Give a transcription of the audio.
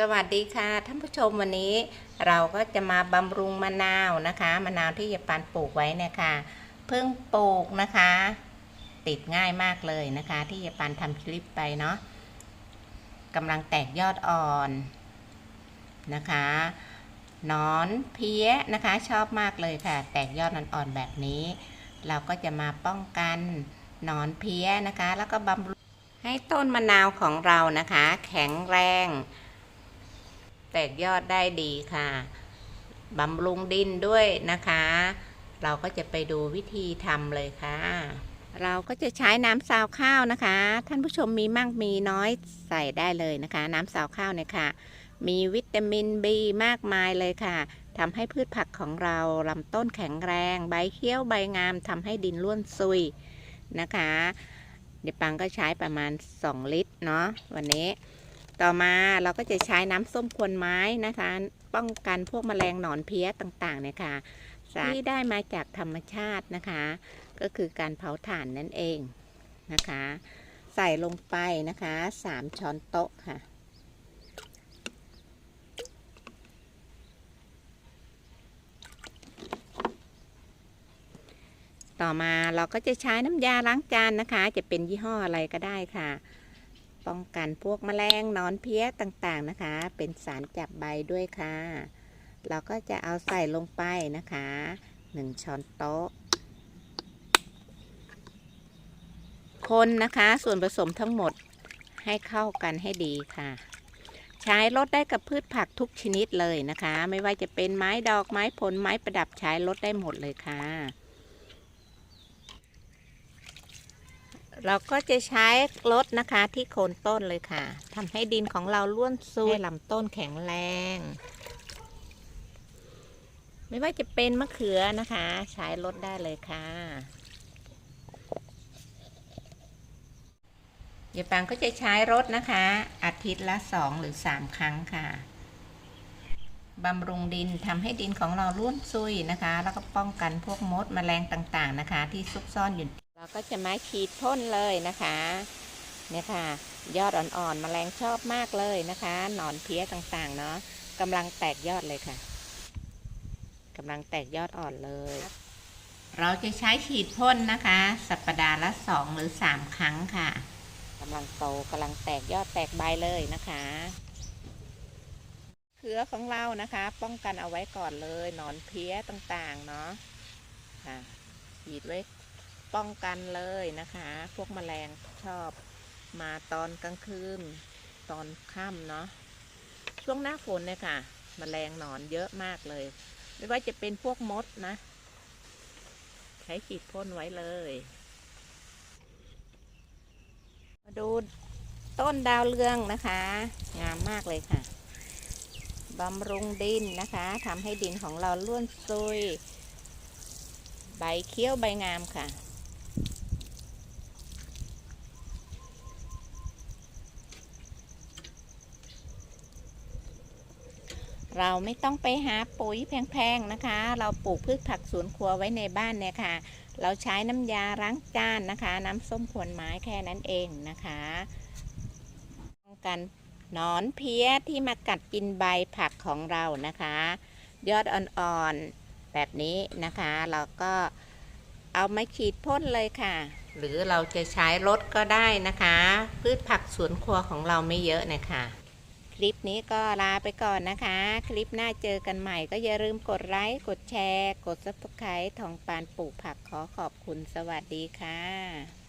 สวัสดีค่ะท่านผู้ชมวันนี้เราก็จะมาบำรุงมะนาวนะคะมะนาวที่ยายปานปลูกไว้นี่ยค่ะเพิ่งปลูกนะคะ ติดง่ายมากเลยนะคะ ที่ยายปานทำคลิปไปเนาะกำลังแตกยอดอ่อนนะคะนอนเพี้ยนะคะ ชอบมากเลยค่ะ แตกยอดอ่อนๆแบบนี้ เราก็จะมาป้องกันนอนเพี้ยนะคะ แล้วก็บำรุงให้ต้นมะนาวของเรานะคะ แข็งแรง แตกยอดได้ดีค่ะบำรุงดินด้วยนะคะ เราก็จะไปดูวิธีทำเลยค่ะ เราก็จะใช้น้ำซาวข้าวนะคะ ท่านผู้ชมมีมากมีน้อยใส่ได้เลยนะคะ น้ำซาวข้าวเนี่ยค่ะ มีวิตามิน B มากมายเลยค่ะทำให้พืชผักของเราลำต้นแข็งแรง ใบเขียวใบงามทำให้ดินร่วนซุยนะคะ เดี๋ยวปังก็ใช้ประมาณ 2 ลิตรเนาะวันนี้ ต่อมาเราก็จะใช้น้ำส้มควนไม้นะคะ ป้องกันพวกแมลงหนอนเพี้ยต่างๆเนี่ยค่ะที่ได้มาจากธรรมชาตินะคะ ก็คือการเผาถ่านนั่นเองนะคะ ใส่ลงไปนะคะ3ช้อนโต๊ะค่ะ ต่อมาเราก็จะใช้น้ำยาล้างจานนะคะ จะเป็นยี่ห้ออะไรก็ได้ค่ะ ป้องกันพวกแมลงนอนเพี้ยต่างๆนะคะ เป็นสารจับใบด้วยค่ะ เราก็จะเอาใส่ลงไปนะคะ1ช้อนโต๊ะ คนนะคะส่วนผสมทั้งหมดให้เข้ากันให้ดีค่ะ ใช้ลดได้กับพืชผักทุกชนิดเลยนะคะ ไม่ว่าจะเป็นไม้ดอกไม้ผลไม้ประดับใช้ลดได้หมดเลยค่ะ เราก็จะใช้รถนะคะที่โคนต้นเลยค่ะ ทำให้ดินของเราล้วนซุยให้ลำต้นแข็งแรง ไม่ว่าจะเป็นมะเขือนะคะ ใช้รถได้เลยค่ะยายปังก็จะใช้รถนะคะ อาทิตย์ละสองหรือสามครั้งค่ะบำรุงดินทำให้ดินของเราล้วนซุยนะคะ แล้วก็ป้องกันพวกมดแมลงต่างๆนะคะ ที่ซุกซ่อนอยู่ เราก็จะมาฉีดพ่นเลยนะคะเนี่ยค่ะ ยอดอ่อนๆแมลงชอบมากเลยนะคะ หนอนเพี้ยต่างๆเนาะกำลังแตกยอดเลยค่ะกำลังแตกยอดอ่อนเลย เราจะใช้ฉีดพ่นนะคะ สัปดาห์ละสองหรือสามครั้งค่ะกำลังโตกำลังแตกยอดแตกใบเลยนะคะเครือของเรานะคะ ป้องกันเอาไว้ก่อนเลย หนอนเพี้ยต่างๆเนาะค่ะฉีดไว้ ป้องกันเลยนะคะ พวกแมลงชอบมาตอนกลางคืน ตอนค่ำเนาะช่วงหน้าฝนเนี่ยค่ะแมลงหนอนเยอะมากเลย ไม่ว่าจะเป็นพวกมดนะ ใช้ฉีดพ่นไว้เลย มาดูต้นดาวเรืองนะคะ งามมากเลยค่ะบำรุงดินนะคะทำให้ดินของเราล้วนซุย ใบเคี้ยวใบงามค่ะ เราไม่ต้องไปหาปุ๋ยแพงๆนะคะ เราปลูกพืชผักสวนครัวไว้ในบ้านเนี่ยค่ะ เราใช้น้ำยาล้างจานนะคะ น้ำส้มขวนไม้แค่นั้นเองนะคะป้องกันหนอนเพี้ยที่มากัดกินใบผักของเรานะคะ ยอดอ่อนๆแบบนี้นะคะ เราก็เอามาฉีดพ่นเลยค่ะ หรือเราจะใช้รถก็ได้นะคะ พืชผักสวนครัวของเราไม่เยอะนะคะ คลิปนี้ก็ลาไปก่อนนะคะ คลิปหน้าเจอกันใหม่ ก็อย่าลืมกดไลค์ กดแชร์ กด subscribe ทองปานปลูกผักขอขอบคุณสวัสดีค่ะ